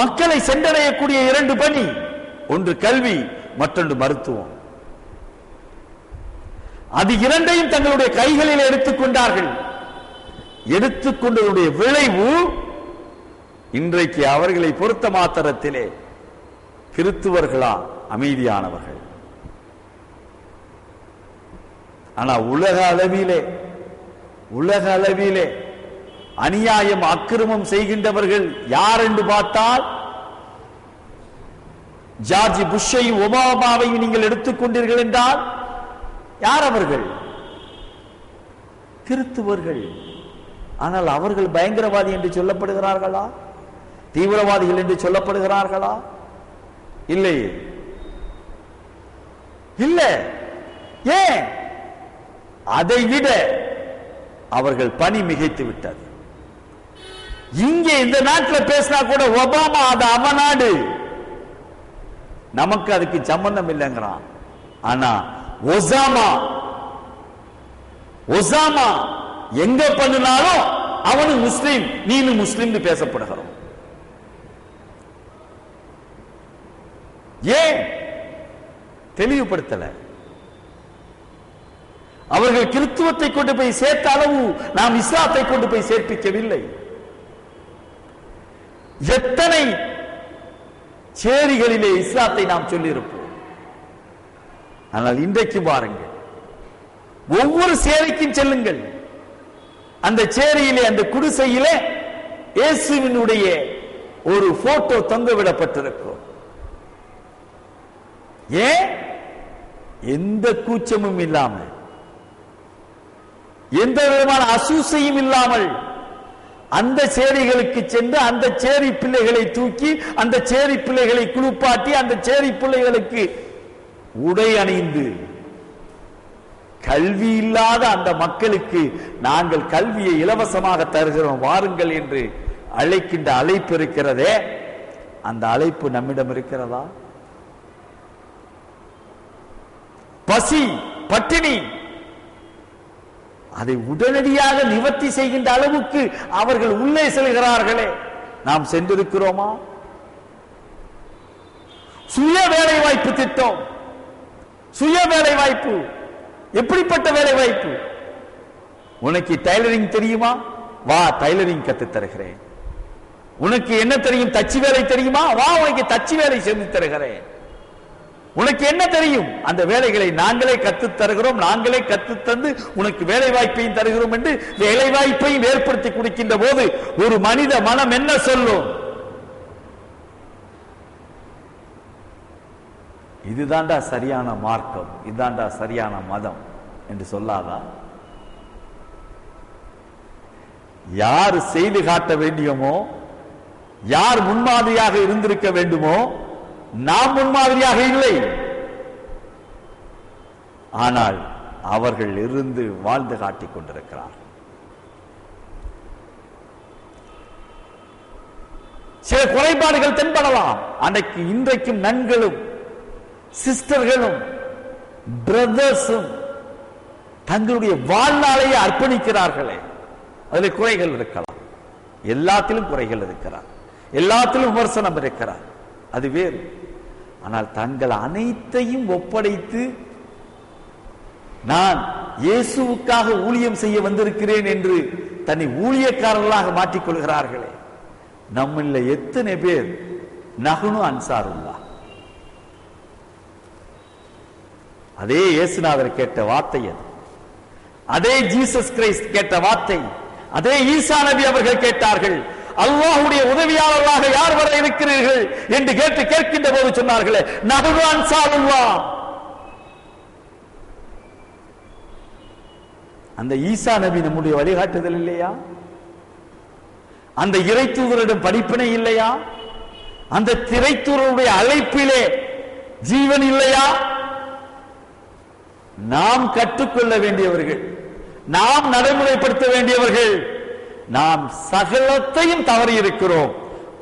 மக்களை சென்றடையக்கூடிய இரண்டு பணி. ஒன்று கல்வி மற்றொன்று மருத்துவம். அது இரண்டையும் தங்களுடைய கைகளில் எடுத்துக்கொண்டார்கள் எடுத்துக்கொண்டதுடைய விளைவு இன்றைக்கு அவர்களை பொறுத்த மாத்திரத்திலே கிறித்துவர்களா அமைதியானவர்கள். ஆனா உலக அளவிலே உலக அளவிலே அநியாயம் அக்கிரமம் செய்கின்றவர்கள் யார் என்று பார்த்தால் ஜார்ஜ் புஷ்ஷையும் ஒபாமாவையும் நீங்கள் எடுத்துக்கொண்டீர்கள் என்றால் யார் அவர்கள்? கிறித்துவர்கள். ஆனால் அவர்கள் பயங்கரவாதி என்று சொல்லப்படுகிறார்களா? தீவிரவாதிகள் என்று சொல்லப்படுகிறார்களா? இல்லையே இல்லை. ஏன்? அதை விட அவர்கள் பணி மிகைத்து விட்டது இங்கே இந்த நாட்டில் பேசினா கூட ஒபாமா அது அவநாடு நாடு. நமக்கு அதுக்கு சம்பந்தம் இல்லைங்கிறான். ஆனா ஒசாமா ஒசாமா எங்க பண்ணினாலும் அவனு முஸ்லீம் நீனு முஸ்லீம் பேசப்படுகிறோம் ஏன்? தெளிவுபடுத்தல. அவர்கள் கிறித்துவத்தை கொண்டு போய் சேர்த்த அளவு நாம் இஸ்லாத்தை கொண்டு போய் சேர்ப்பிக்கவில்லை. எத்தனை சேரிகளிலே இஸ்லாத்தை நாம் சொல்லியிருப்போம்? ஆனால் இன்றைக்கு பாருங்கள் ஒவ்வொரு சேரிக்கும் செல்லுங்கள். அந்த சேரியிலே அந்த குடிசையிலே இயேசுவினுடைய ஒரு போட்டோ தொங்க விடப்பட்டிருக்கும் ஏன்? எந்த கூச்சமும் இல்லாமல் எந்த விதமான அசூசையும் இல்லாமல் அந்த சேரிகளுக்கு சென்று அந்த சேரி பிள்ளைகளை தூக்கி அந்த சேரி பிள்ளைகளை குளிப்பாட்டி அந்த சேரி பிள்ளைகளுக்கு உடை அணிந்து. கல்வி இல்லாத அந்த மக்களுக்கு நாங்கள் கல்வியை இலவசமாக தருகிறோம் வாருங்கள் என்று அழைக்கின்ற அழைப்பு இருக்கிறதே. அந்த அழைப்பு நம்மிடம் இருக்கிறதா? பசி பட்டினி அதை உடனடியாக நிவர்த்தி செய்கின்ற அளவுக்கு அவர்கள் உள்ளே செல்கிறார்களே. நாம் சென்றிருக்கிறோமா? சுய வேலை வாய்ப்பு திட்டம். சுய வேலை வாய்ப்பு எப்படிப்பட்ட வேலை வாய்ப்பு உனக்கு டைலரிங் தெரியுமா? வா டைலரிங் கத்து தருகிறேன். உனக்கு என்ன தெரியும்? தச்சு வேலை தெரியுமா? வா உனக்கு தச்சு வேலை செஞ்சு தருகிறேன். உனக்கு என்ன தெரியும்? அந்த வேலைகளை நாங்களே கத்து தருகிறோம் நாங்களே கத்து தந்து உனக்கு வேலை வாய்ப்பையும் தருகிறோம் என்று வேலை வாய்ப்பையும் ஏற்படுத்தி கொடுக்கின்ற போது ஒரு மனித மனம் என்ன சொல்லும்? இதுதான்டா சரியான மார்க்கம் இதுதான்டா சரியான மதம் என்று சொல்லாதா? யார் செய்து காட்ட வேண்டியமோ யார் முன்மாதிரியாக இருந்திருக்க வேண்டுமோ நாம் முன்மாதிரியாக இல்லை. ஆனால் அவர்கள் இருந்து வாழ்ந்து காட்டிக் கொண்டிருக்கிறார். சில குறைபாடுகள் தென்படலாம். அன்னைக்கு இன்றைக்கும் நன்களும் சிஸ்டர்களும் பிரதர்ஸும் தங்களுடைய வாழ்நாளையே அர்ப்பணிக்கிறார்களே. அதில் குறைகள் இருக்கலாம். எல்லாத்திலும் குறைகள் இருக்கிறார். எல்லாத்திலும் விமர்சனம் இருக்கிறார். அது வேறு. ஆனால் தங்கள் அனைத்தையும் ஒப்படைத்து நான் இயேசுவுக்காக ஊழியம் செய்ய வந்திருக்கிறேன் என்று தன்னை ஊழியக்காரர்களாக மாற்றிக்கொள்கிறார்களே. நம்மள எத்தனை பேர் நகுனு அன்சாருல்லா. அதே இயேசுநாதர் கேட்ட வார்த்தை அது. அதே ஜீசஸ் கிரைஸ்ட் கேட்ட வார்த்தை. அதே ஈசா நபி அவர்கள் கேட்டார்கள் அல்லாஹுடைய உதவியாளர்களாக யார் வர இருக்கிறீர்கள் என்று கேட்டு கேட்கின்ற போது சொன்னார்களே நகுனு அன்சாருல்லா. அந்த ஈசா நபி நம்முடைய வழிகாட்டுதல் இல்லையா? அந்த இறைத்தூதரிடம் படிப்பினை இல்லையா? அந்த திரைத்தூதருடைய அழைப்பிலே ஜீவன் இல்லையா? நாம் கற்றுக்கொள்ள வேண்டியவர்கள் நாம் நடைமுறைப்படுத்த வேண்டியவர்கள் நாம் சகலத்தையும் தவறி இருக்கிறோம்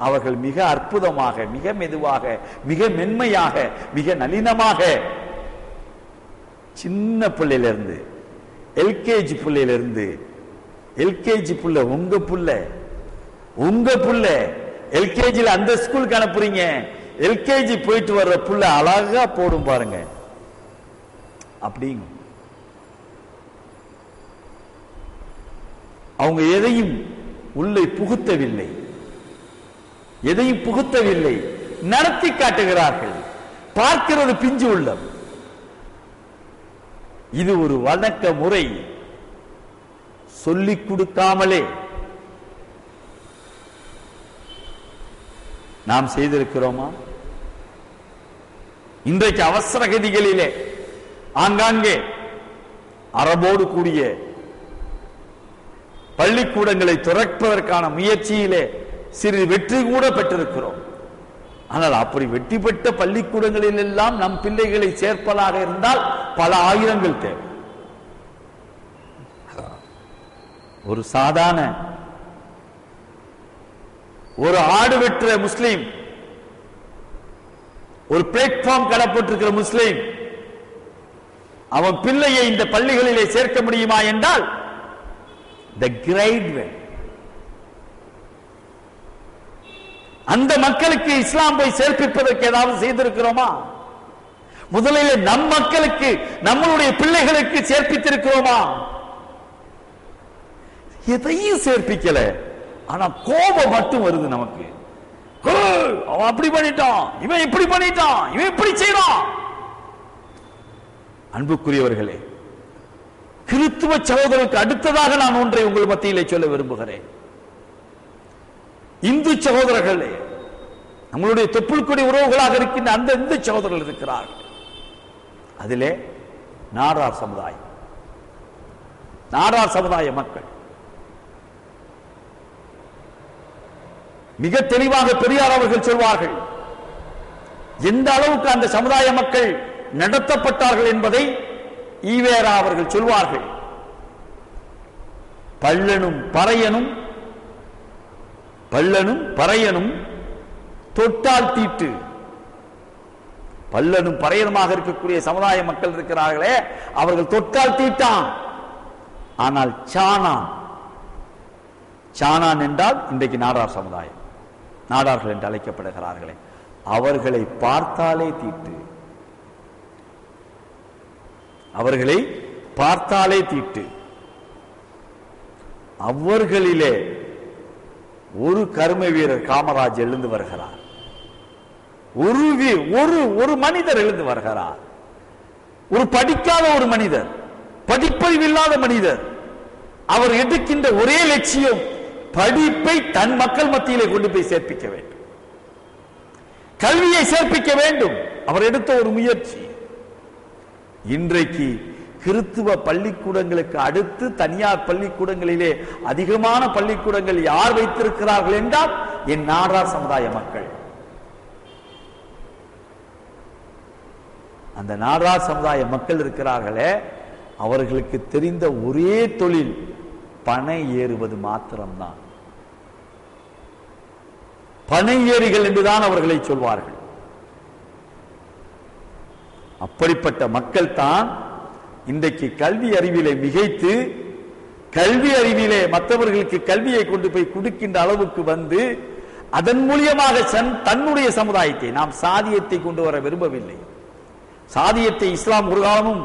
அவர்கள் மிக அற்புதமாக மிக மெதுவாக மிக மென்மையாக மிக நளினமாக சின்ன பிள்ளையிலிருந்து எல்கேஜி பிள்ளையிலிருந்து எல்கேஜி புள்ள உங்க புள்ள உங்க புள்ள எல்கேஜியில் அந்த ஸ்கூலுக்கு அனுப்புறீங்க. எல்கேஜி போயிட்டு வர்ற புள்ள அழகா போடும் பாருங்க. அப்படிங்க. அவங்க எதையும் உள்ளே புகுத்தவில்லை. எதையும் புகுத்தவில்லை. நடத்தி காட்டுகிறார்கள். பார்க்கிறது பிஞ்சு உள்ளம். இது ஒரு வணக்க முறை சொல்லிக் கொடுக்காமலே. நாம் செய்திருக்கிறோமா? இன்றைக்கு அவசர கதிகளிலே ஆங்காங்கே அரபோடு கூடிய பள்ளிக்கூடங்களை துறப்பதற்கான முயற்சியிலே சிறிது வெற்றி கூட பெற்றிருக்கிறோம். ஆனால் அப்படி வெற்றி பெற்ற பள்ளிக்கூடங்களில் எல்லாம் நம் பிள்ளைகளை சேர்ப்பதாக இருந்தால் பல ஆயிரங்கள் தேவை. ஒரு சாதாரண ஒரு ஆடு வெற்ற முஸ்லீம் ஒரு பிளாட்ஃபார்ம் கடப்பட்டிருக்கிற முஸ்லீம் அவன் பிள்ளையை இந்த பள்ளிகளிலே சேர்க்க முடியுமா என்றால் த கிரேட் வே அந்த மக்களுக்கு இஸ்லாம் போய் சேர்ப்பிப்பதற்கு ஏதாவது செய்திருக்கிறோமா? முதலில் நம் மக்களுக்கு நம்மளுடைய பிள்ளைகளுக்கு சேர்ப்பித்திருக்கிறோமா? எதையும் சேர்ப்பிக்கல. ஆனா கோபம் மட்டும் வருது நமக்கு. அவன் அப்படி பண்ணிட்டான். இவன் இப்படி பண்ணிட்டான். இவன் இப்படி செய்யறான் அன்புக்குரியவர்களே கிறித்துவ சகோதரருக்கு அடுத்ததாக நான் ஒன்றை உங்கள் மத்தியிலே சொல்ல விரும்புகிறேன். இந்து சகோதரர்களே நம்மளுடைய தொப்புள்கொடி உறவுகளாக இருக்கின்ற அந்த இந்து சகோதரர்கள் இருக்கிறார்கள். அதிலே நாடார் சமுதாயம் நாடார் சமுதாய மக்கள். மிக தெளிவாக பெரியார் அவர்கள் சொல்வார்கள் எந்த அளவுக்கு அந்த சமுதாய மக்கள் நடத்தப்பட்டார்கள் என்பதை ஈவேரா அவர்கள் சொல்வார்கள். பள்ளனும் பறையனும் பள்ளனும் பறையனும் தொட்டால் தீட்டு. பல்லனும் பறையனுமாக இருக்கக்கூடிய சமுதாய மக்கள் இருக்கிறார்களே அவர்கள் தொட்டால் தீட்டான் ஆனால் சாணான் சாணான் என்றால் இன்றைக்கு நாடார் சமுதாயம். நாடார்கள் என்று அழைக்கப்படுகிறார்களே அவர்களை பார்த்தாலே தீட்டு. அவர்களை பார்த்தாலே தீட்டு. அவர்களிலே ஒரு கர்ம வீரர் காமராஜ் எழுந்து வருகிறார். ஒரு வீ- ஒரு ஒரு மனிதர் எழுந்து வருகிறார். ஒரு படிக்காத ஒரு மனிதர் படிப்பறிவில்லாத மனிதர் அவர் எடுக்கின்ற ஒரே லட்சியம் படிப்பை தன் மக்கள் மத்தியிலே கொண்டு போய் சேர்ப்பிக்க வேண்டும். கல்வியை சேர்ப்பிக்க வேண்டும். அவர் எடுத்த ஒரு முயற்சி. இன்றைக்கு கிறித்துவ பள்ளிக்கூடங்களுக்கு அடுத்து தனியார் பள்ளிக்கூடங்களிலே அதிகமான பள்ளிக்கூடங்கள் யார் வைத்திருக்கிறார்கள் என்றால் என் நாடார் சமுதாய மக்கள். அந்த நாடார் சமுதாய மக்கள் இருக்கிறார்களே அவர்களுக்கு தெரிந்த ஒரே தொழில் பனை ஏறுவது மாத்திரம்தான். பனை ஏறிகள் என்றுதான் அவர்களை சொல்வார்கள். அப்படிப்பட்ட மக்கள் தான் இன்றைக்கு கல்வி அறிவிலே மிகைத்து கல்வி அறிவிலே மற்றவர்களுக்கு கல்வியை கொண்டு போய் கொடுக்கின்ற அளவுக்கு வந்து அதன் மூலியமாக சன்- தன்னுடைய சமுதாயத்தை நாம் சாதியத்தை கொண்டு வர விரும்பவில்லை. சாதியத்தை இஸ்லாம் ஒரு காலமும்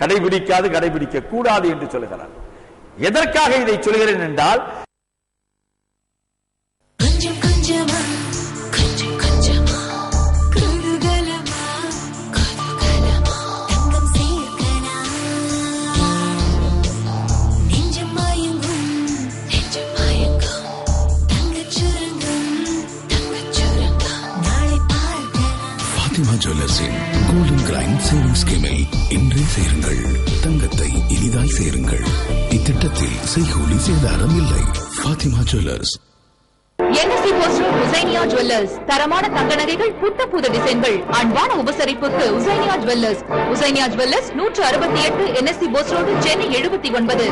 கடைபிடிக்காது கடைபிடிக்க கூடாது என்று சொல்கிறார். எதற்காக இதை சொல்கிறேன் என்றால் கோல்டன் கிரைண்ட் சேவிங் ஸ்கீமில் இன்றே சேருங்கள். தங்கத்தை இனிதாய் சேருங்கள். இத்திட்டத்தில் செய்கூலி சேதாரம் இல்லை. Fatima jewellers. NSC poster Husainiya jewellers தரமான தங்க நகைகள் புத்த புது டிசைன்கள். அன்பான உபசரிப்புக்கு உசைனியா ஜுவல்லர்ஸ் உசைனியா ஜுவல்லர்ஸ் நூற்று அறுபத்தி எட்டு என்எஸ்சி போஸ் ரோடு சென்னை எழுபத்தி ஒன்பது.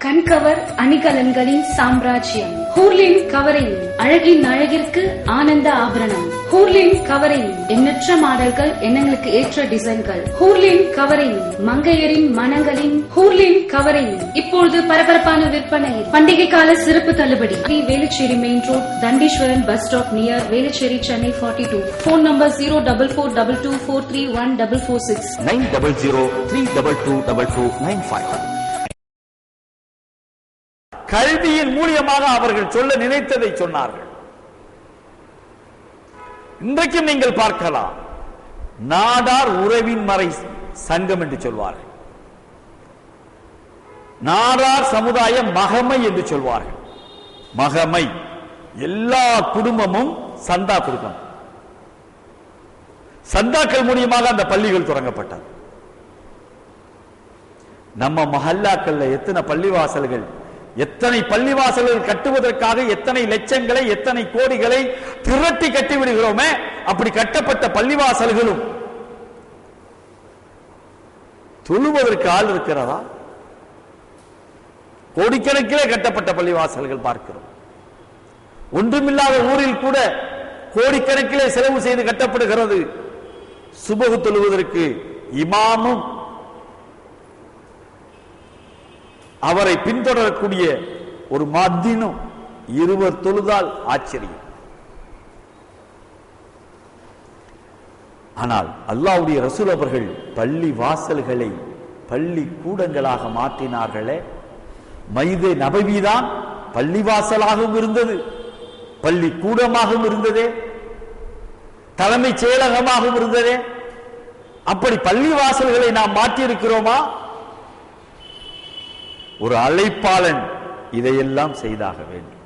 கண்கவர் அணிகலன்களின் சாம்ராஜ்யம். ஹூர்லின் கவரிங் அழகின் அழகிற்கு ஆனந்த ஆபரணம். ஹூர்லின் கவரிங் எண்ணற்ற மாடல்கள் எண்ணங்களுக்கு ஏற்ற டிசைன்கள். ஹூர்லின் கவரிங் மங்கையரின் மனங்களின் ஹூர்லின் கவரிங் இப்பொழுது பரபரப்பான விற்பனை பண்டிகை கால சிறப்பு தள்ளுபடி. We Velachery main road Dandeeswaran bus stop near Velachery Chennai forty two phone number zero double four double two four three one double four six nine double zero three double two double two nine five கல்வியின் மூலியமாக அவர்கள் சொல்ல நினைத்ததை சொன்னார்கள். இன்றைக்கும் நீங்கள் பார்க்கலாம். நாடார் உறவின் மறை சங்கம் என்று சொல்வார்கள். நாடார் சமுதாயம் மகமை என்று சொல்வார்கள். மகமை. எல்லா குடும்பமும் சந்தா கொடுக்கணும் சந்தாக்கள் மூலியமாக அந்த பள்ளிகள் தொடங்கப்பட்டது. நம்ம மஹல்லாக்கள்ல எத்தனை பள்ளிவாசல்கள் எத்தனை பள்ளிவாசல்கள் கட்டுவதற்காக எத்தனை லட்சங்களை எத்தனை கோடிகளை திரட்டி கட்டி விடுகிறோமே அப்படி கட்டப்பட்ட பள்ளிவாசல்களும் தொழுவதற்கு ஆள் இருக்கிறதா? கோடிக்கணக்கிலே கட்டப்பட்ட பள்ளிவாசல்கள் பார்க்கிறோம். ஒன்றுமில்லாத ஊரில் கூட கோடிக்கணக்கிலே செலவு செய்து கட்டப்படுகிறது. சுபகு தொழுவதற்கு இமாமும் அவரை பின்தொடரக்கூடிய ஒரு மத்தினும் இருவர் தொழுதால் ஆச்சரியம். ஆனால் அல்லாவுடைய ரசூல் அவர்கள் பள்ளி வாசல்களை பள்ளி கூடங்களாக மாற்றினார்களே மைதே நபவிதான் பள்ளி வாசலாகவும் இருந்தது பள்ளி கூடமாகவும் இருந்ததே தலைமைச் செயலகமாகவும் இருந்ததே. அப்படி பள்ளி வாசல்களை நாம் மாற்றியிருக்கிறோமா? ஒரு அழைப்பாளன் இதையெல்லாம் செய்தாக வேண்டும்.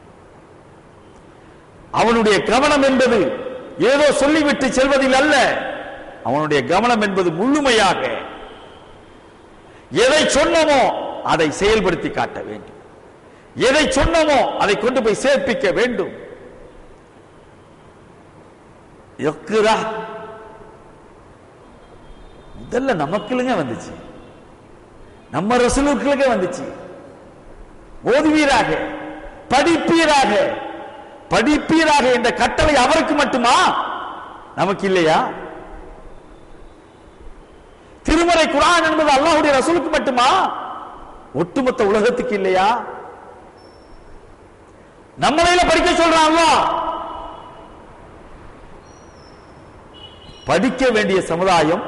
அவனுடைய கவனம் என்பது ஏதோ சொல்லிவிட்டு செல்வதில் அல்ல. அவனுடைய கவனம் என்பது முழுமையாக எதை சொன்னமோ அதை செயல்படுத்தி காட்ட வேண்டும். எதை சொன்னமோ அதை கொண்டு போய் சேர்ப்பிக்க வேண்டும். இதெல்லாம் நமக்குள்ளுங்க வந்துச்சு. நம்ம ரசூலுக்களுக்கே வந்துச்சு. ஓதுவீராக படிப்பீராக. படிப்பீராக என்ற கட்டளை அவருக்கு மட்டுமா? நமக்கு இல்லையா? திருமறை குரான் என்பது அல்லாஹுடைய ரசூலுக்கு மட்டுமா? ஒட்டுமொத்த உலகத்துக்கு இல்லையா? நம்மளையில படிக்க சொல்றான் படிக்க வேண்டிய சமுதாயம்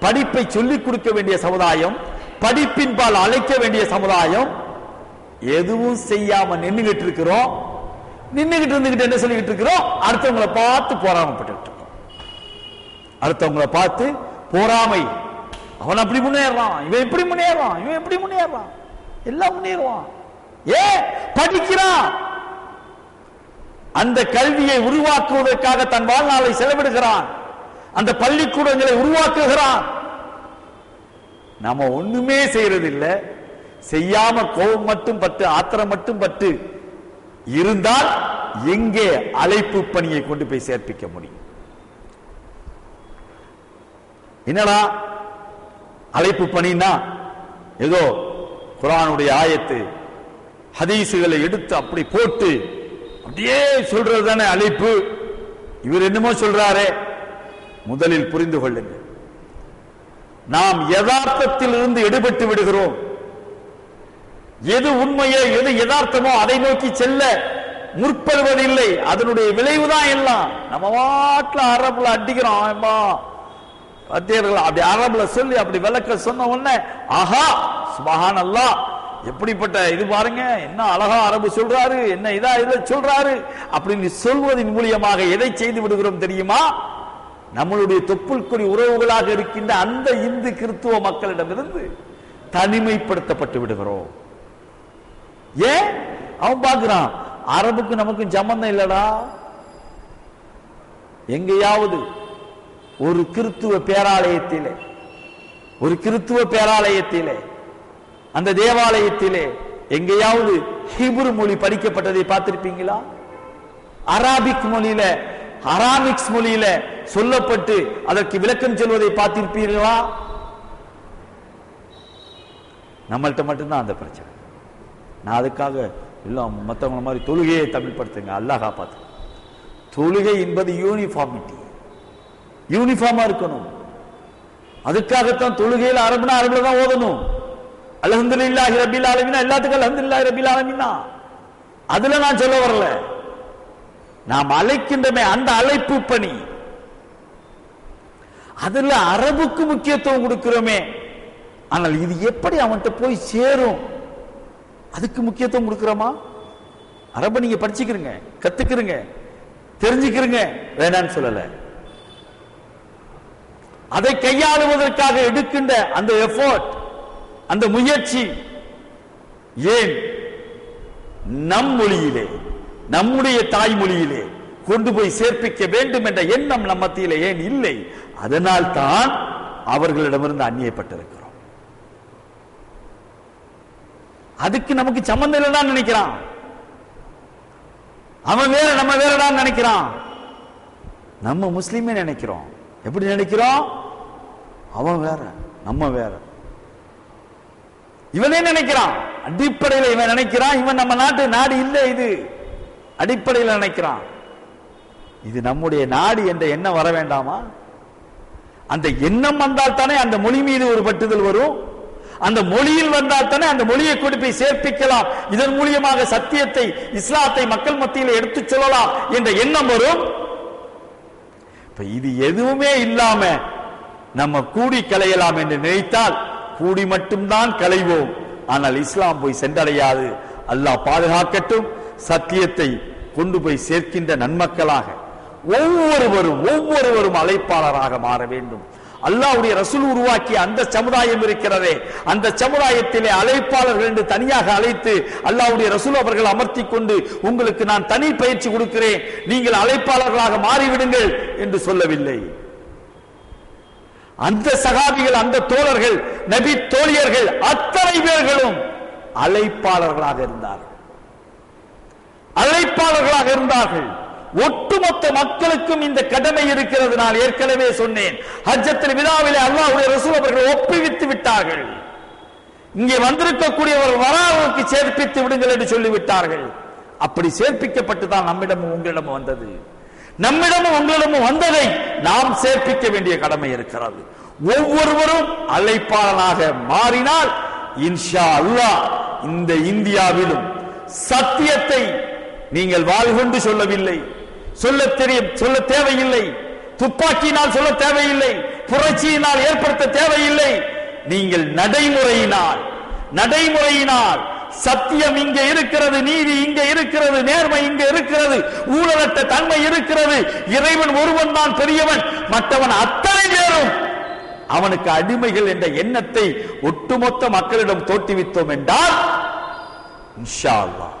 படிப்பை சொல்லிக் கொடுக்க வேண்டிய சமுதாயம் படிப்பின்பால் அழைக்க வேண்டிய சமுதாயம் எதுவும் செய்யாம நின்னுகிட்டு இருக்கிறோம். நின்னுகிட்டு இருந்துகிட்டு என்ன சொல்லிக்கிட்டு இருக்கிறோம்? அடுத்தவங்களை பார்த்து போராமப்பட்டு இருக்கோம். அடுத்தவங்களை பார்த்து போராமை. அவன் அப்படி முன்னேறான் இவன் இப்படி முன்னேறான் இவன் எப்படி முன்னேறான். எல்லாம் முன்னேறுவான். ஏ படிக்கிறான். அந்த கல்வியை உருவாக்குவதற்காக தன் வாழ்நாளை செலவிடுகிறான். அந்த பள்ளிக்கூடங்களை உருவாக்குகிறான். நாம ஒண்ணுமே செய்யறது இல்ல செய்யாம கோபம் மட்டும் பட்டு ஆத்திரம் மட்டும் பட்டு இருந்தால் எங்கே அழைப்பு பணியை கொண்டு போய் சேர்ப்பிக்க முடியும்? என்னடா அழைப்பு பணினா ஏதோ குரானுடைய ஆயத்து ஹதீசுகளை எடுத்து அப்படி போட்டு அப்படியே சொல்றது தானே அழைப்பு? இவர் என்னமோ சொல்றாரே. முதலில் புரிந்து கொள்ளுங்கள். நாம் யதார்த்தத்தில் இருந்து எடுபட்டு விடுகிறோம். எது உண்மையோ எது யதார்த்தமோ அதை நோக்கி செல்ல முற்படுவதில்லை. அதனுடைய விளைவுதான் எல்லாம். நம்ம வாட்டில் அரபுல அடிக்கிறோம் பத்தியர்கள்? அப்படி அரபுல சொல்லி அப்படி விளக்க சொன்ன உடனே ஆஹா சுபஹான் அல்லாஹ் எப்படிப்பட்ட இது பாருங்க என்ன அழகா அரபு சொல்றாரு என்ன இதா இதை சொல்றாரு அப்படின்னு சொல்வதன் மூலியமாக எதை செய்து விடுகிறோம் தெரியுமா? நம்மளுடைய தொப்புள்குறி உறவுகளாக இருக்கின்ற அந்த இந்து கிறித்துவ மக்களிடமிருந்து தனிமைப்படுத்தப்பட்டு விடுகிறோம். ஏன் அவன் பார்க்கிறான். அரபுக்கு நமக்கும் சம்பந்தம் இல்லடா. எங்கேயாவது ஒரு கிறித்துவ பேராலயத்திலே ஒரு கிறித்துவ பேராலயத்திலே அந்த தேவாலயத்திலே எங்கேயாவது ஹிபுரு மொழி படிக்கப்பட்டதை பார்த்திருப்பீங்களா? அராபிக் மொழியில அராமிக்ஸ் மொழியில சொல்லப்பட்டு அதற்கு விளக்கம் சொல்வதை பார்த்திருப்பீர்களா? நம்மள்ட்ட மட்டும்தான் அந்த பிரச்சனை. நான் அதுக்காக எல்லாம் மற்றவங்கள மாதிரி தொழுகையை தமிழ் படுத்துங்க அல்லாஹ் காப்பாத்து. தொழுகை என்பது யூனிஃபார்மிட்டி யூனிஃபார்மா இருக்கணும். அதுக்காகத்தான் தொழுகையில் அரபுனா அரபுல தான் ஓதணும். அல்ஹம்துலில்லாஹி ரபில் ஆலமீனா எல்லாத்துக்கும் அல்ஹம்துலில்லாஹி ரபில் ஆலமீனா. அதுல நான் சொல்ல வரல. நாம் அழைக்கின்றமே அந்த அழைப்பு பணி. அதுல அரபுக்கு முக்கியத்துவம் கொடுக்கிறோமே. ஆனால் இது எப்படி அவன்கிட்ட போய் சேரும்? அதுக்கு முக்கியத்துவம் கொடுக்கிறோமா? அரபை நீங்க படிச்சுக்கிறீங்க கத்துக்கிறீங்க தெரிஞ்சுக்கிறீங்க வேணான்னு சொல்லல. அதை கையாளுவதற்காக எடுக்கின்ற அந்த எஃபோர்ட் அந்த முயற்சி ஏன் நம் மொழியிலே நம்முடைய தாய்மொழியிலே கொண்டு போய் சேர்ப்பிக்க வேண்டும் என்ற எண்ணம் நம் மத்தியிலே ஏன் இல்லை? அதனால் தான் அவர்களிடமிருந்து அந்நியப்பட்டிருக்கும் அதுக்கு நமக்கு சம்பந்தம் இல்லைன்னு நினைக்கிறான். அவன் வேற நம்ம வேறடான்னு நினைக்கிறான். நம்ம முஸ்லீமே நினைக்கிறோம். எப்படி நினைக்கிறோம்? அவன் வேற நம்ம வேற. இவனே நினைக்கிறான். அடிப்படையில் இவன் நினைக்கிறான். இவன் நம்ம நாட்டு நாடு இல்லை இது. அடிப்படையில் நினைக்கிறான். இது நம்முடைய நாடு என்ற எண்ணம் வர வேண்டாமா? அந்த எண்ணம் வந்தால் தானே அந்த மொழி மீது ஒரு பட்டுதல் வரும். அந்த மொழியில் வந்தால் தானே அந்த மொழியை கொண்டு போய் சேர்ப்பிக்கலாம். இதன் மூலியமாக சத்தியத்தை இஸ்லாத்தை மக்கள் மத்தியில் எடுத்துச் சொல்லலாம் என்ற எண்ணம் வரும். இப்ப இது எதுவுமே இல்லாம நம்ம கூடி கலையலாம் என்று நினைத்தால் கூடி மட்டும்தான் கலைவோம் ஆனால் இஸ்லாம் போய் சென்றடையாது. அல்லாஹ் பாதுகாக்கட்டும் சத்தியத்தை கொண்டு போய் சேர்க்கின்ற நன்மக்களாக ஒவ்வொருவரும் ஒவ்வொருவரும் அழைப்பாளராக மாற வேண்டும். அல்லாவுடைய ரசூல் உருவாக்கிய அந்த சமுதாயம் இருக்கிறதே. அந்த சமுதாயத்திலே அழைப்பாளர்கள் என்று தனியாக அழைத்து அல்லாவுடைய ரசூல் அவர்கள் அமர்த்தி கொண்டு உங்களுக்கு நான் தனி பயிற்சி கொடுக்கிறேன். நீங்கள் அழைப்பாளர்களாக மாறிவிடுங்கள் என்று சொல்லவில்லை. அந்த சகாபிகள் அந்த தோழர்கள் நபி தோழியர்கள் அத்தனை பேர்களும் அழைப்பாளர்களாக இருந்தார்கள். அழைப்பாளர்களாக இருந்தார்கள். ஒட்டுமொத்த மக்களுக்கும் இந்த கடமை இருக்கிறது நான் ஏற்கனவே சொன்னேன். ஹஜ்ஜத்தில் விழாவிலே அல்லாஹுடைய ரசூல் அவர்கள் ஒப்புவித்து விட்டார்கள். இங்கே வந்திருக்கக்கூடியவர் வராவுக்கு சேர்ப்பித்து விடுங்கள் என்று சொல்லிவிட்டார்கள். அப்படி சேர்ப்பிக்கப்பட்டு தான் நம்மிடமும் உங்களிடமும் வந்தது. நம்மிடமும் உங்களிடமும் வந்ததை நாம் சேர்ப்பிக்க வேண்டிய கடமை இருக்கிறது. ஒவ்வொருவரும் அழைப்பாளனாக மாறினால் இன்ஷா அல்லாஹ் இந்த இந்தியாவிலும் சத்தியத்தை நீங்கள் வாழ்கொண்டு சொல்லவில்லை. சொல்ல தெரியும் சொல்ல தேவையில்லை. துப்பாக்கியினால் சொல்ல தேவையில்லை. புரட்சியினால் ஏற்படுத்த தேவையில்லை. நீங்கள் நடைமுறையினால் நடைமுறையினால் சத்தியம் இங்க இருக்கிறது நீதி இங்க இருக்கிறது நேர்மை இங்க இருக்கிறது ஊழலற்ற தன்மை இருக்கிறது. இறைவன் ஒருவன் தான் பெரியவன். மற்றவன் அத்தனை பேரும் அவனுக்கு அடிமைகள் என்ற எண்ணத்தை ஒட்டுமொத்த மக்களிடம் தோற்றுவித்தோம் என்றால் இன்ஷா அல்லாஹ்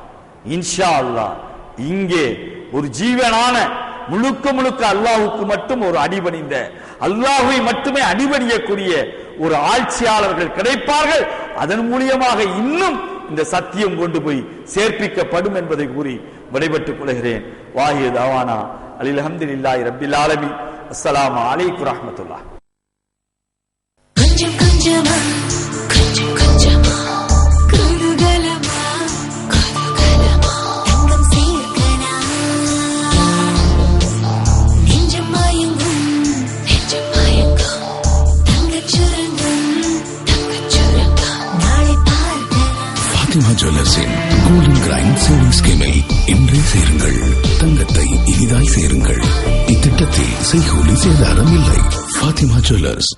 இன்ஷா அல்லாஹ் இங்கே ஒரு ஜீவனான முழுக்க முழுக்க அல்லாஹுக்கு மட்டும் ஒரு அடிபணிந்த அல்லாஹுவை மட்டுமே அடிபணியக்கூடிய ஒரு ஆட்சியாளர்கள் கிடைப்பார்கள். அதன் மூலியமாக இன்னும் இந்த சத்தியம் கொண்டு போய் சேர்ப்பிக்கப்படும் என்பதை கூறி விடைபெற்றுக் கொள்கிறேன். வாஹிய தாவானா. அலில் அஹமது இல்லாய் ரபில் ஆலமி. அஸ்லாம் அலைக்கும் ரஹ்மத்துல்லாஹ். கொஞ்சம் கொஞ்சமா ஜுவல்லர்ஸின் கோல்டன் கிரைண்ட் சேவிங் ஸ்கீமில் இன்றே சேருங்கள். தங்கத்தை இனிதாய் சேருங்கள். இத்திட்டத்தில் செய்கூலி சேதாரம் இல்லை. ஃபாத்திமா ஜுவல்லர்ஸ்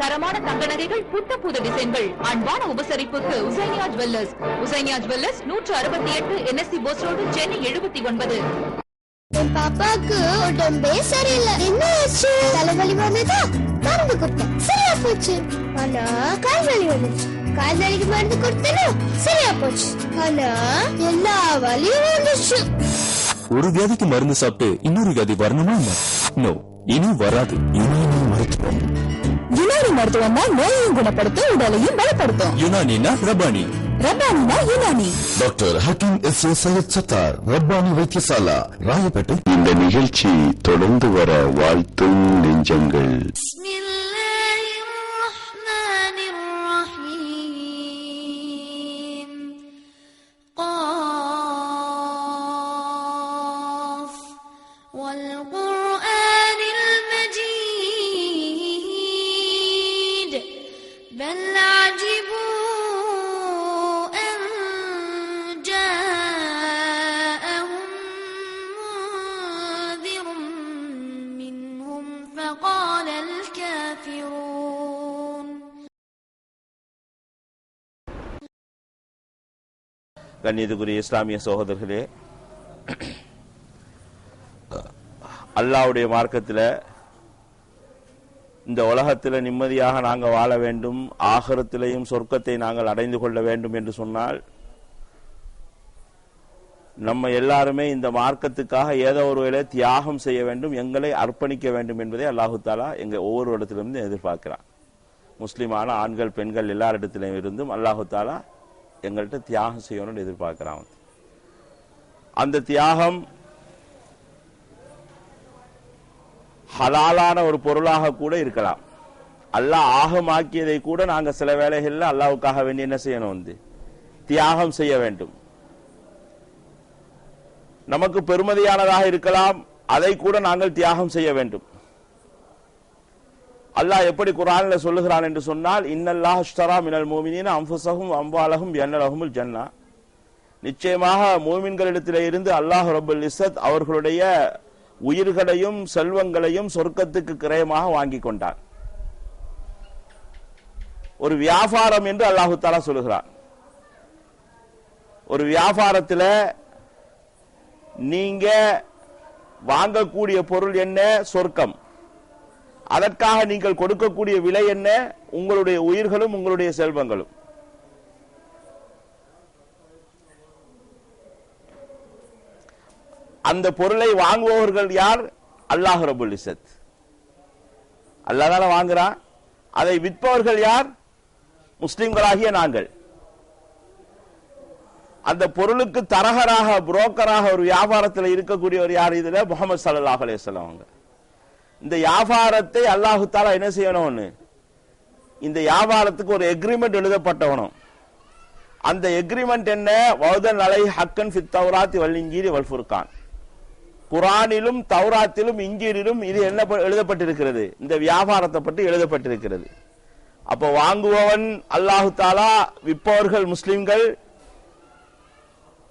தரமான தங்க நகைகள் புத்த புது டிசைன்கள். அன்பான உபசரிப்புக்கு உசைனியா ஜுவல்லர்ஸ் உசைனியா ஜுவல்லர்ஸ் நூற்று அறுபத்தி எட்டு என்எஸ்சி போஸ் ரோடு சென்னை எழுபத்தி ஒன்பது. என் பாப்பாக்கு உடம்பே சரியில்லை. என்ன ஆச்சு? தலைவலி வந்ததா? மருந்து கொடுத்தேன். சரியா போச்சு. ஆனா கால் வலி வந்துச்சு. கால் வலிக்கு மருந்து கொடுத்தேனா? சரியா போச்சு ஆனா எல்லா வலியும் வந்துச்சு. ஒரு வியாதிக்கு மருந்து சாப்பிட்டு இன்னொரு வியாதி வரணுமா என்ன? நோ இனி வராது. யுனானி மருத்துவம். யுனானி மருத்துவம்னா நோயையும் குணப்படுத்தும் உடலையும் பலப்படுத்தும். யுனானினா Rabbani. ரபானினா Unani. Doctor Hakeem S A Syed Sattar Rabbani Vaidyasala Royapettah. இந்த நிகழ்ச்சி தொடர்ந்து வர வாழ்த்தும் நெஞ்சங்கள். கண்ணியத்துக்குரிய இஸ்லாமிய சகோதரர்களே அல்லாஹ்வுடைய மார்க்கத்தில் இந்த உலகத்தில் நிம்மதியாக நாங்கள் வாழ வேண்டும் ஆகரத்திலையும் சொர்க்கத்தை நாங்கள் அடைந்து கொள்ள வேண்டும் என்று சொன்னால் நம்ம எல்லாருமே இந்த மார்க்கத்துக்காக ஏதோ ஒரு வேலை தியாகம் செய்ய வேண்டும் எங்களை அர்ப்பணிக்க வேண்டும் என்பதை அல்லாஹு தாலா எங்கள் ஒவ்வொரு இடத்திலிருந்து எதிர்பார்க்கிறான். முஸ்லீமான ஆண்கள் பெண்கள் எல்லாரிடத்திலும் இருந்தும் அல்லாஹு தாலா எங்கள்கிட்ட தியாகம் செய்யணும்னு எதிர்பார்க்கிறான் அந்த தியாகம் ஹலாலான ஒரு பொருளாக கூட இருக்கலாம். அல்லாஹ் ஆகமாக்கியதை கூட நாங்க சில வேளைகள்ல அல்லாவுக்காக வேண்டி என்ன செய்யணும் வந்து? தியாகம் செய்ய வேண்டும். நமக்கு பெருமதியானதாக இருக்கலாம் அதை கூட நாங்கள் தியாகம் செய்ய வேண்டும். அல்லாஹ் எப்படி குரான்ல சொல்லுகிறான் என்று சொன்னால் இன்னல்லாஹ் அஷ்டரா மினல் மோமினின் அம்புசகும் அம்பாலகும் என்னலகுமுல் ஜன்னா. நிச்சயமாக மூமின்களிடத்திலே இருந்து அல்லாஹ் ரபுல் இசத் அவர்களுடைய உயிர்களையும் செல்வங்களையும் சொர்க்கத்துக்கு கிரயமாக வாங்கி கொண்டார் ஒரு வியாபாரம் என்று அல்லாஹு தாலா சொல்லுகிறான். ஒரு வியாபாரத்தில் நீங்க வாங்கக்கூடிய பொருள் என்ன? சொர்க்கம். அதற்காக நீங்கள் கொடுக்கக்கூடிய விலை என்ன? உங்களுடைய உயிர்களும் உங்களுடைய செல்வங்களும். அந்த பொருளை வாங்குபவர்கள் யார்? அல்லாஹ் ரபுல் இசத். அல்லாஹ் வாங்குறான். அதை விற்பவர்கள் யார்? முஸ்லிம்களாகிய நாங்கள். அந்த பொருளுக்கு தரகராக புரோக்கராக ஒரு வியாபாரத்தில் இருக்கக்கூடியவர் யார்? இதுல முகமது சல்லாஹ் அலேஸ்லாம் அவங்க. இந்த வியாபாரத்தை அல்லாஹு தாலா என்ன செய்யணும்னு இந்த வியாபாரத்துக்கு ஒரு எக்ரிமெண்ட் எழுதப்பட்டவனும் அந்த எக்ரிமெண்ட் என்ன? வௌதன் அலை ஹக்கன் ஃபித் தௌராத்தி வல்லிங்கீரி வல்ஃபுர்கான் குரானிலும் தௌராத்திலும் இங்கீரிலும் இது என்ன ப- எழுதப்பட்டிருக்கிறது? இந்த வியாபாரத்தை பற்றி எழுதப்பட்டிருக்கிறது. அப்போ வாங்குபவன் அல்லாஹு தாலா விற்பவர்கள் முஸ்லிம்கள்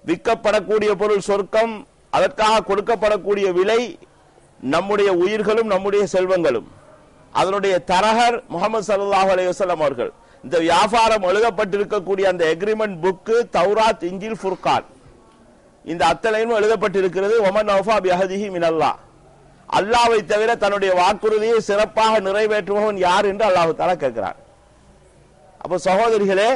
விற்கப்படக்கூடிய பொருள் சொர்க்கம் அதற்காக கொடுக்கப்படக்கூடிய விலை நம்முடைய உயிர்களும் நம்முடைய செல்வங்களும். அதனுடைய தரகர் முகமது சல்லாஹ் அலைஹி அவர்கள் இந்த வியாபாரம் எழுதப்பட்டிருக்கக்கூடிய அந்த எக்ரிமெண்ட் புக்கு தௌராத் இஞ்சில் ஃபுர்கான். இந்த அத்தனையும் எழுதப்பட்டிருக்கிறது. ஒமன் நௌஃபா பிஹதிஹி மினல்லா. அல்லாவை தவிர தன்னுடைய வாக்குறுதியை சிறப்பாக நிறைவேற்றுபவன் யார் என்று அல்லாஹு தாலா கேட்கிறார் அப்போ சகோதரிகளே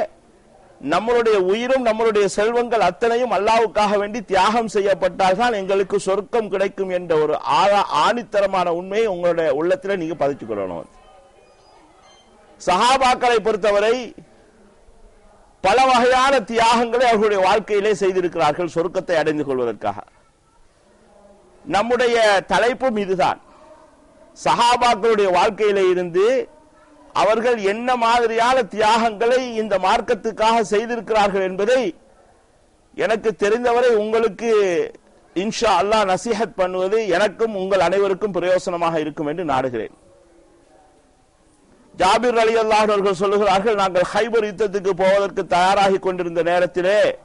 நம்மளுடைய உயிரும் நம்மளுடைய செல்வங்கள் அத்தனையும் அல்லாவுக்காக வேண்டி தியாகம் செய்யப்பட்டால்தான் எங்களுக்கு சொர்க்கம் கிடைக்கும் என்ற ஒரு ஆழ- ஆணித்தரமான உண்மையை உங்களுடைய உள்ளத்தில் நீங்க பதிச்சுக் கொள்ளணும். சஹாபாக்களை பொறுத்தவரை பல வகையான தியாகங்களை அவர்களுடைய வாழ்க்கையிலே செய்திருக்கிறார்கள் சொர்க்கத்தை அடைந்து கொள்வதற்காக. நம்முடைய தலைப்பும் இதுதான். சஹாபாக்களுடைய வாழ்க்கையிலே இருந்து அவர்கள் என்ன மாதிரியான தியாகங்களை இந்த மார்க்கத்துக்காக செய்திருக்கிறார்கள் என்பதை எனக்கு தெரிந்தவரை உங்களுக்கு இன்ஷா அல்லாஹ் நசீஹத் பண்ணுவது எனக்கும் உங்கள் அனைவருக்கும் பிரயோசனமாக இருக்கும் என்று நாடுகிறேன். ஜாபிர் அலி அல்லாஹ் அவர்கள் சொல்லுகிறார்கள் நாங்கள் ஹைபர் யுத்தத்துக்கு போவதற்கு தயாராகி கொண்டிருந்த நேரத்திலே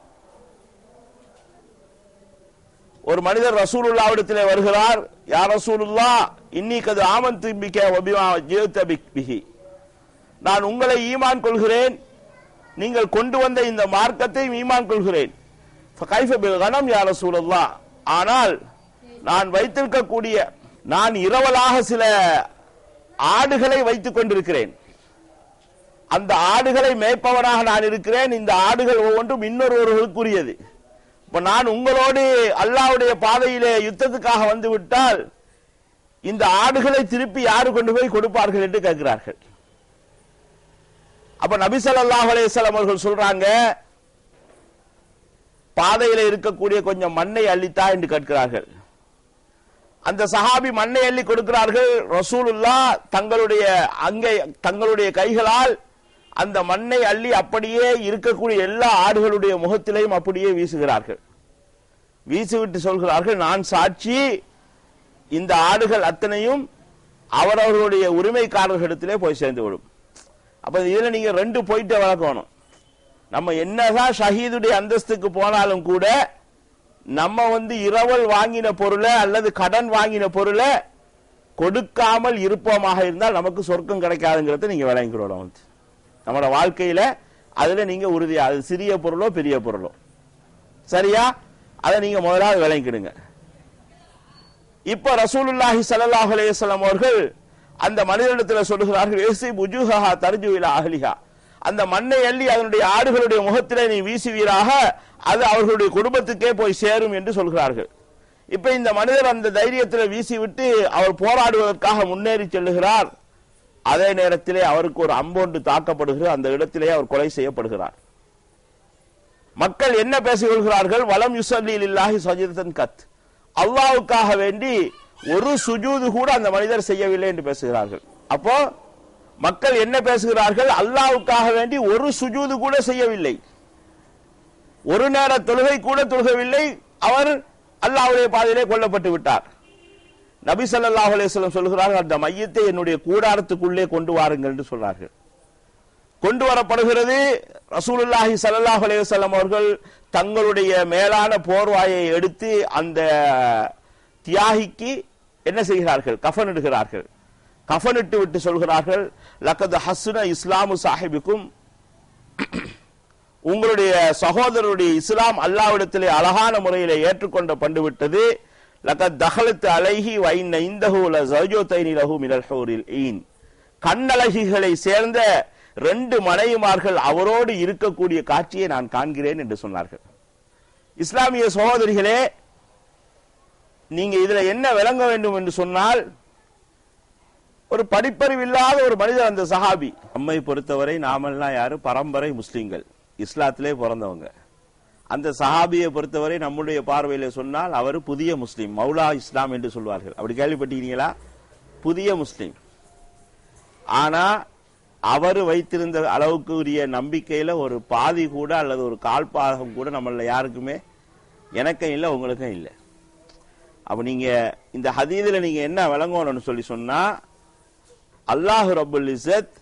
ஒரு மனிதர் ரசூலுல்லாவிடத்திலே வருகிறார் யார் ரசூலுல்லா அது ஆமன் திம்பிக்க ஒபிமா ஜீவித்த பிஹி. நான் உங்களை ஈமான் கொள்கிறேன். நீங்கள் கொண்டு வந்த இந்த மார்க்கத்தை ஈமான் கொள்கிறேன். கனம் ஆனால் நான் வைத்திருக்கக்கூடிய நான் இரவலாக சில ஆடுகளை வைத்துக் கொண்டிருக்கிறேன். அந்த ஆடுகளை மேய்ப்பவனாக நான் இருக்கிறேன். இந்த ஆடுகள் ஒவ்வொன்றும் இன்னொருவர்களுக்குரியது. இப்ப நான் உங்களோடு அல்லாவுடைய பாதையிலே யுத்தத்துக்காக வந்து விட்டால் இந்த ஆடுகளை திருப்பி யாரு கொண்டு போய் கொடுப்பார்கள் என்று கேட்கிறார்கள். அப்ப நபி ஸல்லல்லாஹு அவர்கள் சொல்றாங்க பாதையில இருக்கக்கூடிய கொஞ்சம் மண்ணை அள்ளித்தா என்று கேட்கிறார்கள். அந்த சஹாபி மண்ணை அள்ளி கொடுக்கிறார்கள். ரசூலுல்லா தங்களுடைய அங்கே தங்களுடைய கைகளால் அந்த மண்ணை அள்ளி அப்படியே இருக்கக்கூடிய எல்லா ஆடுகளுடைய முகத்திலையும் அப்படியே வீசுகிறார்கள். வீசிவிட்டு சொல்கிறார்கள் நான் சாட்சி இந்த ஆடுகள் அத்தனையும் அவரவர்களுடைய உரிமைக்காரர்களிடத்திலே போய் சேர்ந்து விடும் அப்ப இதுல நீங்க ரெண்டு போயிட்டு வளர்க்கணும். நம்ம என்னதான் ஷஹீதுடைய அந்தஸ்துக்கு போனாலும் கூட நம்ம வந்து இரவல் வாங்கின பொருளை அல்லது கடன் வாங்கின பொருளை கொடுக்காமல் இருப்போமாக இருந்தால் நமக்கு சொர்க்கம் கிடைக்காதுங்கிறத நீங்க விளங்கிக்கிறோம் வந்து நம்மளோட வாழ்க்கையில அதுல நீங்க உறுதியா அது சிறிய பொருளோ பெரிய பொருளோ. சரியா? அதை நீங்க முதலாவது விளங்கிடுங்க இப்ப ரசூலுல்லாஹி சல்லாஹ் அலைஹி அவர்கள் அந்த மனிதனிடத்துல சொல்லுகிறார்கள் ஏசி புஜுஹா தர்ஜு அகலிகா அந்த மண்ணை அள்ளி அதனுடைய ஆடுகளுடைய முகத்திலே நீ வீசுவீராக அது அவர்களுடைய குடும்பத்துக்கே போய் சேரும் என்று சொல்கிறார்கள். இப்ப இந்த மனிதர் அந்த தைரியத்தில் வீசிவிட்டு அவர் போராடுவதற்காக முன்னேறி செல்லுகிறார். அதே நேரத்திலே அவருக்கு ஒரு அம்பொன்று தாக்கப்படுகிறது. அந்த இடத்திலே அவர் கொலை செய்யப்படுகிறார். மக்கள் என்ன பேசிக் கொள்கிறார்கள்? வலம் யுசல்லில் இல்லாஹி சஜிதன் கத். அல்லாவுக்காக வேண்டி ஒரு சுஜூது கூட அந்த மனிதர் செய்யவில்லை என்று பேசுகிறார்கள். அப்போ மக்கள் என்ன பேசுகிறார்கள்? அல்லாவுக்காக வேண்டி ஒரு சுஜூது கூட செய்யவில்லை. ஒரு நேர தொழுகை கூட தொழுகவில்லை. அவர் அல்லாஹ்வுடைய பாதையிலே கொல்லப்பட்டு விட்டார். நபி சல்லாஹ் அலேஸ்லம் சொல்கிறார்கள் அந்த மையத்தை என்னுடைய கூடாரத்துக்குள்ளே கொண்டு வாருங்கள் என்று சொல்றார்கள். கொண்டு வரப்படுகிறது ரசூலுல்லாஹி சல்லாஹ் அலைஹி அவர்கள் தங்களுடைய மேலான போர்வாயை எடுத்து அந்த தியாகிக்கு என்ன செய்கிறார்கள்? கஃனிடுகிறார்கள் கஃனிட்டு விட்டு சொல்கிறார்கள் லக்கத் ஹசுன இஸ்லாமு சாஹிபிக்கும் உங்களுடைய சகோதரருடைய இஸ்லாம் அல்லாவிடத்திலே அழகான முறையிலே ஏற்றுக்கொண்ட பண்டுவிட்டது லக்கத் தஹலத்து அழகி வைன இந்தஹு லஜோதைனி லஹு மினல் ஹூரில் ஈன். கண்ணழகிகளை சேர்ந்த ரெண்டு மனைவிமார்கள் அவரோடு இருக்கக்கூடிய காட்சியை நான் காண்கிறேன் என்று சொன்னார்கள். இஸ்லாமிய சகோதரிகளே நீங்க இதுல என்ன விளங்க வேண்டும் என்று சொன்னால் ஒரு படிப்பறிவு இல்லாத ஒரு மனிதர் அந்த சஹாபி. அம்மை பொறுத்தவரை நாமெல்லாம் யாரு? பரம்பரை முஸ்லீம்கள். இஸ்லாத்திலே பிறந்தவங்க. அந்த சஹாபியை பொறுத்தவரை நம்முடைய பார்வையில சொன்னால் அவர் புதிய முஸ்லீம் மௌலா இஸ்லாம் என்று சொல்வார்கள். அப்படி கேள்விப்பட்டீங்களா புதிய முஸ்லீம். ஆனா அவர் வைத்திருந்த அளவுக்கு உரிய நம்பிக்கையில ஒரு பாதி கூட அல்லது ஒரு கால் பாகம் கூட நம்மள யாருக்குமே எனக்கும் இல்லை உங்களுக்கும் இல்லை. அப்ப நீங்க இந்த ஹதீதுல நீங்க என்ன விளங்கணும்னு சொல்லி சொன்னா அல்லாஹு ரபுல் இசத்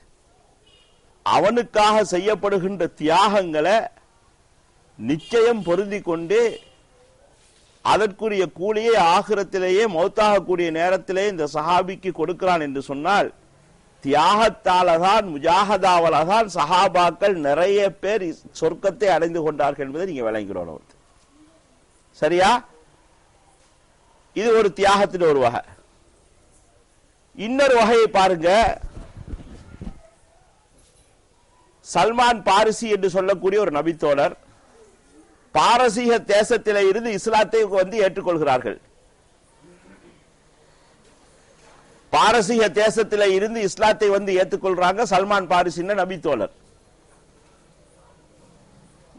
அவனுக்காக செய்யப்படுகின்ற தியாகங்களை நிச்சயம் பொருந்தி கொண்டு அதற்குரிய கூலியை ஆகிரத்திலேயே மௌத்தாகக்கூடிய நேரத்திலே இந்த சஹாபிக்கு கொடுக்கிறான் என்று சொன்னால் தியாகத்தாலதான் முஜாகதாவலதான் சஹாபாக்கள் நிறைய பேர் சொர்க்கத்தை அடைந்து கொண்டார்கள் என்பதை நீங்க விளங்கிறோம் சரியா? இது ஒரு தியாகத்தின் ஒரு வகை. இன்னொரு வகையை பாருங்க. சல்மான் பாரிசி என்று சொல்லக்கூடிய ஒரு நபித்தோழர் பாரசீக தேசத்தில் இருந்து இஸ்லாத்தை வந்து ஏற்றுக்கொள்கிறார்கள். பாரசீக தேசத்தில் இருந்து இஸ்லாத்தை வந்து ஏற்றுக்கொள்றாங்க சல்மான் பாரிசின்னு நபித்தோழர்.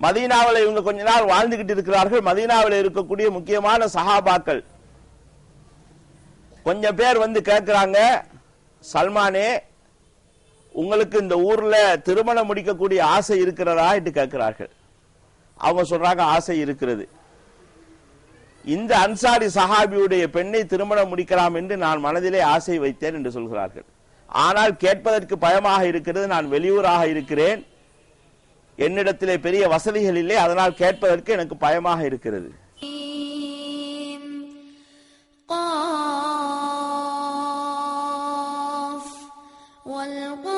மதீனாவில் இவங்க கொஞ்ச நாள் வாழ்ந்துகிட்டு இருக்கிறார்கள். மதீனாவில் இருக்கக்கூடிய முக்கியமான சஹாபாக்கள் கொஞ்சம் பேர் வந்து கேட்கிறாங்க சல்மானே உங்களுக்கு இந்த ஊர்ல திருமணம் முடிக்கக்கூடிய ஆசை இருக்கிறதா? என்று கேட்கிறார்கள் அவங்க சொல்றாங்க ஆசை இருக்கிறது. இந்த அன்சாரி சஹாபியுடைய பெண்ணை திருமணம் முடிக்கலாம் என்று நான் மனதிலே ஆசை வைத்தேன் என்று சொல்கிறார்கள். ஆனால் கேட்பதற்கு பயமாக இருக்கிறது நான் வெளியூராக இருக்கிறேன். என்னிடத்திலே பெரிய வசதிகள் இல்லை அதனால் கேட்பதற்கு எனக்கு பயமாக இருக்கிறது. قاف والقرآن